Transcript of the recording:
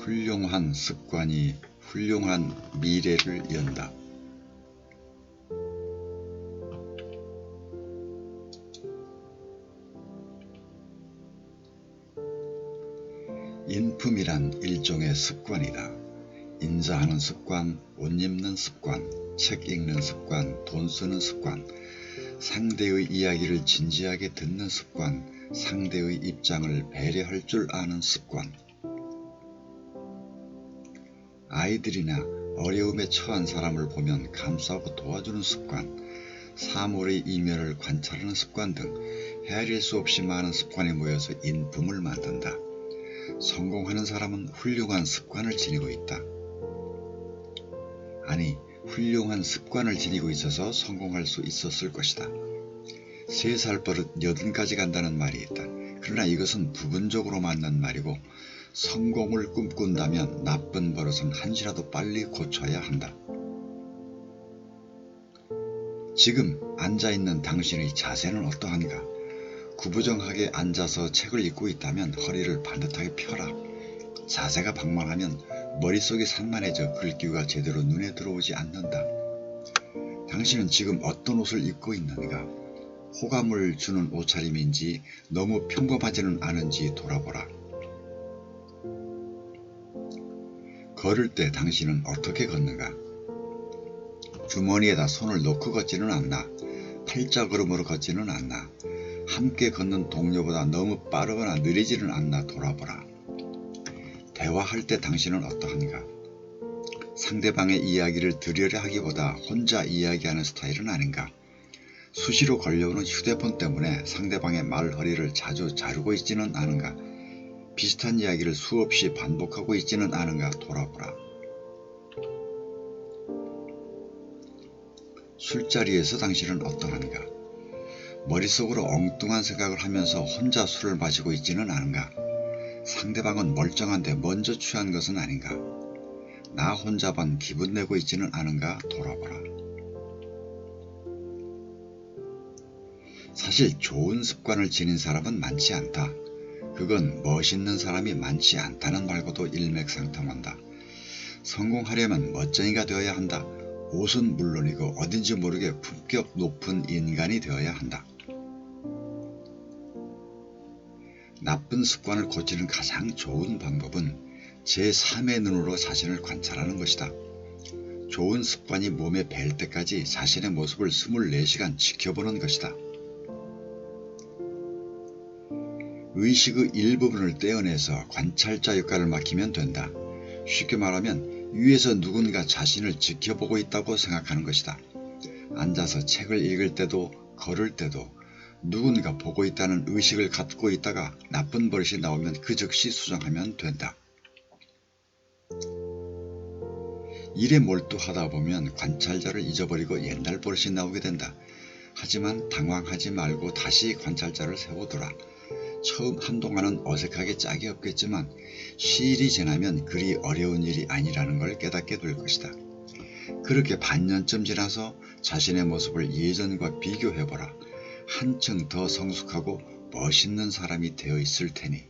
훌륭한 습관이 훌륭한 미래를 연다. 인품이란 일종의 습관이다. 인자하는 습관, 옷 입는 습관, 책 읽는 습관, 돈 쓰는 습관, 상대의 이야기를 진지하게 듣는 습관, 상대의 입장을 배려할 줄 아는 습관. 아이들이나 어려움에 처한 사람을 보면 감싸고 도와주는 습관, 사물의 이면을 관찰하는 습관 등 헤아릴 수 없이 많은 습관이 모여서 인품을 만든다. 성공하는 사람은 훌륭한 습관을 지니고 있다. 아니, 훌륭한 습관을 지니고 있어서 성공할 수 있었을 것이다. 세 살 버릇 여든 가지 간다는 말이 있다. 그러나 이것은 부분적으로 맞는 말이고 성공을 꿈꾼다면 나쁜 버릇은 한시라도 빨리 고쳐야 한다. 지금 앉아있는 당신의 자세는 어떠한가? 구부정하게 앉아서 책을 읽고 있다면 허리를 반듯하게 펴라. 자세가 방망하면 머릿속이 산만해져 글귀가 제대로 눈에 들어오지 않는다. 당신은 지금 어떤 옷을 입고 있는가? 호감을 주는 옷차림인지 너무 평범하지는 않은지 돌아보라. 걸을 때 당신은 어떻게 걷는가? 주머니에다 손을 넣고 걷지는 않나? 팔자걸음으로 걷지는 않나? 함께 걷는 동료보다 너무 빠르거나 느리지는 않나 돌아보라. 대화할 때 당신은 어떠한가? 상대방의 이야기를 들으려 하기보다 혼자 이야기하는 스타일은 아닌가? 수시로 걸려오는 휴대폰 때문에 상대방의 말허리를 자주 자르고 있지는 않은가? 비슷한 이야기를 수없이 반복하고 있지는 않은가 돌아보라. 술자리에서 당신은 어떠한가? 머릿속으로 엉뚱한 생각을 하면서 혼자 술을 마시고 있지는 않은가? 상대방은 멀쩡한데 먼저 취한 것은 아닌가? 나 혼자만 기분 내고 있지는 않은가 돌아보라. 사실 좋은 습관을 지닌 사람은 많지 않다. 그건 멋있는 사람이 많지 않다는 말과도 일맥상통한다. 성공하려면 멋쟁이가 되어야 한다. 옷은 물론이고 어딘지 모르게 품격 높은 인간이 되어야 한다. 나쁜 습관을 고치는 가장 좋은 방법은 제3의 눈으로 자신을 관찰하는 것이다. 좋은 습관이 몸에 뵐 때까지 자신의 모습을 24시간 지켜보는 것이다. 의식의 일부분을 떼어내서 관찰자 역할을 맡기면 된다. 쉽게 말하면 위에서 누군가 자신을 지켜보고 있다고 생각하는 것이다. 앉아서 책을 읽을 때도 걸을 때도 누군가 보고 있다는 의식을 갖고 있다가 나쁜 버릇이 나오면 그 즉시 수정하면 된다. 일에 몰두하다 보면 관찰자를 잊어버리고 옛날 버릇이 나오게 된다. 하지만 당황하지 말고 다시 관찰자를 세워두라. 처음 한동안은 어색하게 짝이 없겠지만 시일이 지나면 그리 어려운 일이 아니라는 걸 깨닫게 될 것이다. 그렇게 반년쯤 지나서 자신의 모습을 예전과 비교해보라. 한층 더 성숙하고 멋있는 사람이 되어 있을 테니.